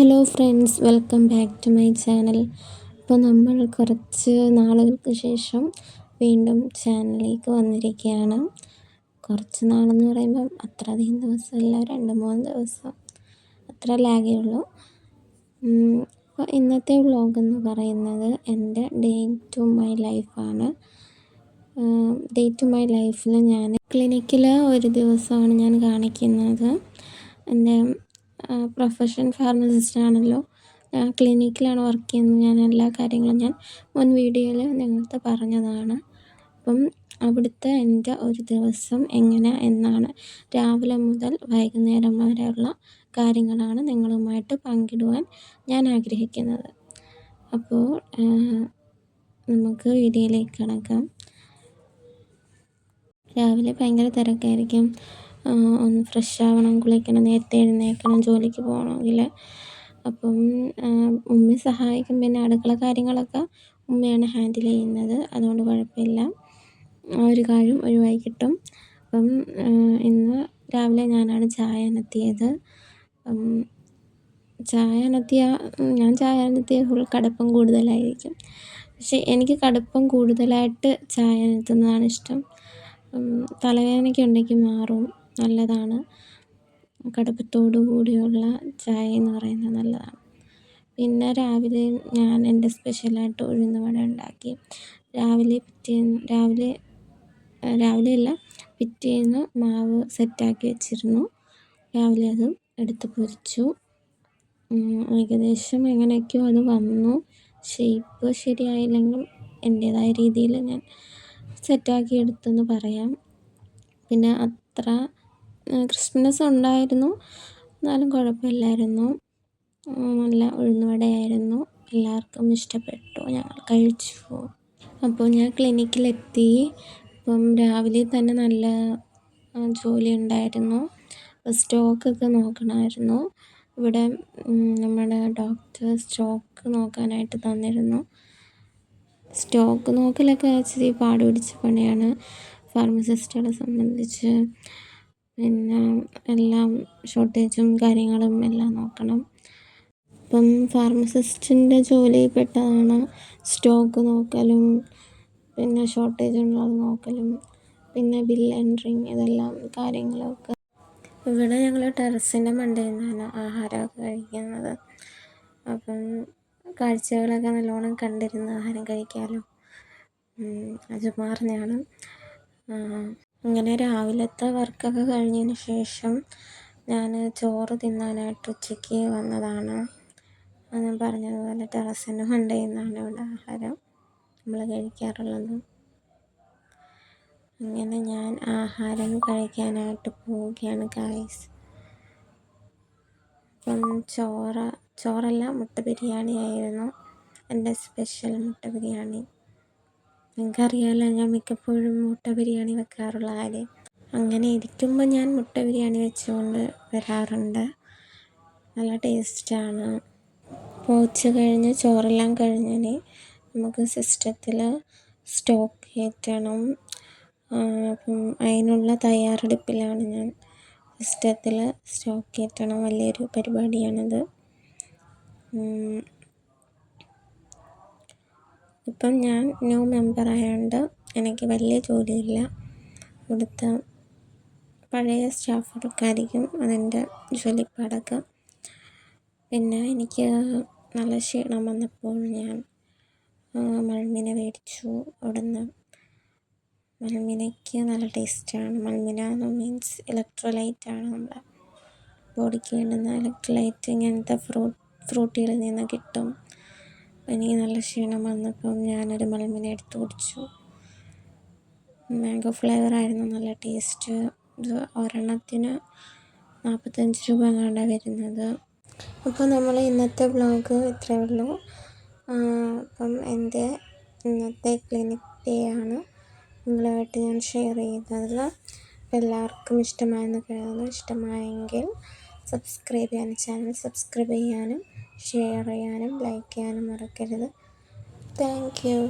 Hello friends welcome back to my channel അപ്പോൾ നമ്മൾ കുറച്ച് നാളുകൾക്ക് ശേഷം വീണ്ടും ചാനലിലേക്ക് വന്നിരിക്കുകയാണ്. കുറച്ച് നാളെന്ന് പറയുമ്പം അത്ര അധികം ദിവസമല്ല രണ്ട് മൂന്ന് ദിവസം അത്ര ലാഗേ ഉള്ളൂ. അപ്പോൾ ഇന്നത്തെ വ്ളോഗ് എന്ന് പറയുന്നത് എന്റെ ഡേ ടു മൈ ലൈഫാണ് ഡേ ടു മൈ ലൈഫിൽ ഞാൻ ക്ലിനിക്കിൽ ഒരു ദിവസമാണ് ഞാൻ കാണിക്കുന്നത്. എന്റെ പ്രൊഫഷൻ ഫാർമസിസ്റ്റ് ആണല്ലോ. ഞാൻ ക്ലിനിക്കിലാണ് വർക്ക് ചെയ്യുന്നത്. ഞാൻ എല്ലാ കാര്യങ്ങളും ഞാൻ മുൻ വീഡിയോയിൽ നിങ്ങളുടെ പറഞ്ഞതാണ്. അപ്പം അവിടുത്തെ എന്റെ ഒരു ദിവസം എങ്ങനെ എന്നാണ് രാവിലെ മുതൽ വൈകുന്നേരം വരെയുള്ള കാര്യങ്ങളാണ് നിങ്ങളുമായിട്ട് പങ്കിടുവാൻ ഞാൻ ആഗ്രഹിക്കുന്നത്. അപ്പോൾ നമുക്ക് വീഡിയോയിലേക്ക് കടക്കാം. രാവിലെ ഭയങ്കര തിരക്കായിരിക്കും. ഒന്ന് ഫ്രഷ് ആവണം കുളിക്കണം നേരത്തെ എഴുന്നേൽക്കണം ജോലിക്ക് പോകണമെങ്കിൽ. അപ്പം ഉമ്മ സഹായിക്കും. പിന്നെ അടുക്കള കാര്യങ്ങളൊക്കെ ഉമ്മയാണ് ഹാൻഡിൽ ചെയ്യുന്നത്. അതുകൊണ്ട് കുഴപ്പമില്ല. ആ ഒരു കാര്യം ഒഴിവായി കിട്ടും. അപ്പം ഇന്ന് രാവിലെ ഞാനാണ് ചായ അനത്തിയത്. ചായ അനത്തിയ ഞാൻ ചായ അനത്തിയ ഫുൾ കടുപ്പം കൂടുതലായിരിക്കും. പക്ഷേ എനിക്ക് കടുപ്പം കൂടുതലായിട്ട് ചായ അനത്തുന്നതാണ് ഇഷ്ടം. തലവേദനയൊക്കെ ഉണ്ടെങ്കിൽ മാറും? നല്ലതാണ്. കടുപ്പത്തോടു കൂടിയുള്ള ചായ എന്ന് പറയുന്നത് നല്ലതാണ്. പിന്നെ രാവിലെ ഞാൻ എന്റെ സ്പെഷ്യലായിട്ട് ഉഴുന്നുവട ഉണ്ടാക്കി. രാവിലെ പിറ്റേന്ന് രാവിലെ രാവിലെ അല്ല പിറ്റേന്ന് മാവ് സെറ്റാക്കി വെച്ചിരുന്നു. രാവിലെ അത് എടുത്ത് പൊരിച്ചു. ഏകദേശം എങ്ങനെയൊക്കെയോ അത് വന്നു. ഷേപ്പ് ശരിയായില്ലെങ്കിൽ എന്റേതായ രീതിയിൽ ഞാൻ സെറ്റാക്കി എടുത്തെന്ന് പറയാം. പിന്നെ അത്ര ക്രിസ്പിനെസ് ഉണ്ടായിരുന്നു. എന്നാലും കുഴപ്പമില്ലായിരുന്നു. നല്ല ഉഴുന്നുവടയായിരുന്നു. എല്ലാവർക്കും ഇഷ്ടപ്പെട്ടു. ഞങ്ങൾ കഴിച്ചു. അപ്പോൾ ഞാൻ ക്ലിനിക്കിലെത്തി. അപ്പം രാവിലെ തന്നെ നല്ല ജോലി ഉണ്ടായിരുന്നു. സ്റ്റോക്കൊക്കെ നോക്കണമായിരുന്നു. ഇവിടെ നമ്മുടെ ഡോക്ടർ സ്റ്റോക്ക് നോക്കാനായിട്ട് തന്നിരുന്നു. സ്റ്റോക്ക് നോക്കലൊക്കെ ഇച്ചിരി പാടുപിടിച്ച പണിയാണ്. ഫാർമസിസ്റ്റുകളെ സംബന്ധിച്ച്. പിന്നെ എല്ലാം ഷോർട്ടേജും കാര്യങ്ങളും എല്ലാം നോക്കണം. ഇപ്പം ഫാർമസിസ്റ്റിന്റെ ജോലിയിൽപ്പെട്ടതാണ് സ്റ്റോക്ക് നോക്കലും പിന്നെ ഷോർട്ടേജ് ഉള്ളത് നോക്കലും പിന്നെ ബിൽ എൻട്രിങ് ഇതെല്ലാം കാര്യങ്ങളൊക്കെ. ഇവിടെ ഞങ്ങൾ ടെറസിന്റെ മണ്ടയിൽ നിന്നാണ് ആഹാരമൊക്കെ കഴിക്കുന്നത്. അപ്പം കാഴ്ചകളൊക്കെ നല്ലോണം കണ്ടിരുന്ന് ആഹാരം കഴിക്കാമല്ലോ അത് അങ്ങനെ രാവിലത്തെ വർക്കൊക്കെ കഴിഞ്ഞതിന് ശേഷം ഞാൻ ചോറ് തിന്നാനായിട്ട് ഉച്ചയ്ക്ക് വന്നതാണ്. ഞാൻ പറഞ്ഞതുപോലെ ടെറസിന്റെ മണ്ടയിൽ നിന്നാണ് ഇവിടെ ആഹാരം. നമ്മൾ കഴിക്കാറുള്ളത്. അങ്ങനെ ഞാൻ ആഹാരം കഴിക്കാനായിട്ട് പോവുകയാണ് ഗായ്സ് അപ്പം ചോറ ചോറല്ല മുട്ട ബിരിയാണി ആയിരുന്നു. എന്റെ സ്പെഷ്യൽ മുട്ട ബിരിയാണി. നിങ്ങൾക്കറിയാമല്ലോ ഞാൻ മിക്കപ്പോഴും മുട്ട ബിരിയാണി വെക്കാറുള്ള കാര്യം അങ്ങനെ ഇരിക്കുമ്പോൾ ഞാൻ മുട്ട ബിരിയാണി വെച്ചുകൊണ്ട് വരാറുണ്ട്. നല്ല ടേസ്റ്റാണ്. പോച്ച് കഴിഞ്ഞ് ചോറെല്ലാം കഴിഞ്ഞാൽ നമുക്ക് സിസ്റ്റത്തിൽ സ്റ്റോക്ക് കയറ്റണം അപ്പം അതിനുള്ള തയ്യാറെടുപ്പിലാണ് ഞാൻ സിസ്റ്റത്തിൽ സ്റ്റോക്ക് കയറ്റണം വലിയൊരു പരിപാടിയാണിത്. ഇപ്പം ഞാൻ ന്യൂ മെമ്പർ ആയതുകൊണ്ട് എനിക്ക് വലിയ ജോലിയില്ല. ഇവിടുത്തെ പഴയ സ്റ്റാഫുകൾക്കായിരിക്കും അതിന്റെ ജോലിപ്പാടൊക്കെ. പിന്നെ എനിക്ക് നല്ല ക്ഷീണം വന്നപ്പോൾ ഞാൻ മൾമിനെ മേടിച്ചു. അവിടുന്ന് മൾമിനയ്ക്ക് നല്ല ടേസ്റ്റാണ്. മൽമിന എന്ന് മീൻസ് ഇലക്ട്രോലൈറ്റാണ് നമ്മുടെ ബോഡിക്ക് വേണ്ടുന്ന ഇലക്ട്രോലൈറ്റ് ഇങ്ങനത്തെ ഫ്രൂട്ട് ഫ്രൂട്ടികളിൽ നിന്ന് കിട്ടും. എനിക്ക് നല്ല ക്ഷീണം വന്നപ്പം ഞാനൊരു മലമിനെ എടുത്ത് കുടിച്ചു. മാംഗോ ഫ്ലേവർ ആയിരുന്നു നല്ല ടേസ്റ്റ്. ഇത് ഒരെണ്ണത്തിന് നാൽപ്പത്തഞ്ച് രൂപ എങ്ങാണ്ടാണ് വരുന്നത്. അപ്പോൾ നമ്മൾ ഇന്നത്തെ ബ്ലോഗ് ഇത്രയേ ഉള്ളൂ. അപ്പം എന്റെ ഇന്നത്തെ ക്ലിനിക് ഡേ ആണ്. നിങ്ങളുമായിട്ട് ഞാൻ ഷെയർ ചെയ്തത്. എല്ലാവർക്കും ഇഷ്ടമായെന്ന് കരുതുന്നു. ഇഷ്ടമായെങ്കിൽ സബ്സ്ക്രൈബ് ചെയ്യാനും ചാനൽ സബ്സ്ക്രൈബ് ചെയ്യാനും ഷെയർ ചെയ്യാനും ലൈക്ക് ചെയ്യാനും മറക്കരുത്. Thank you.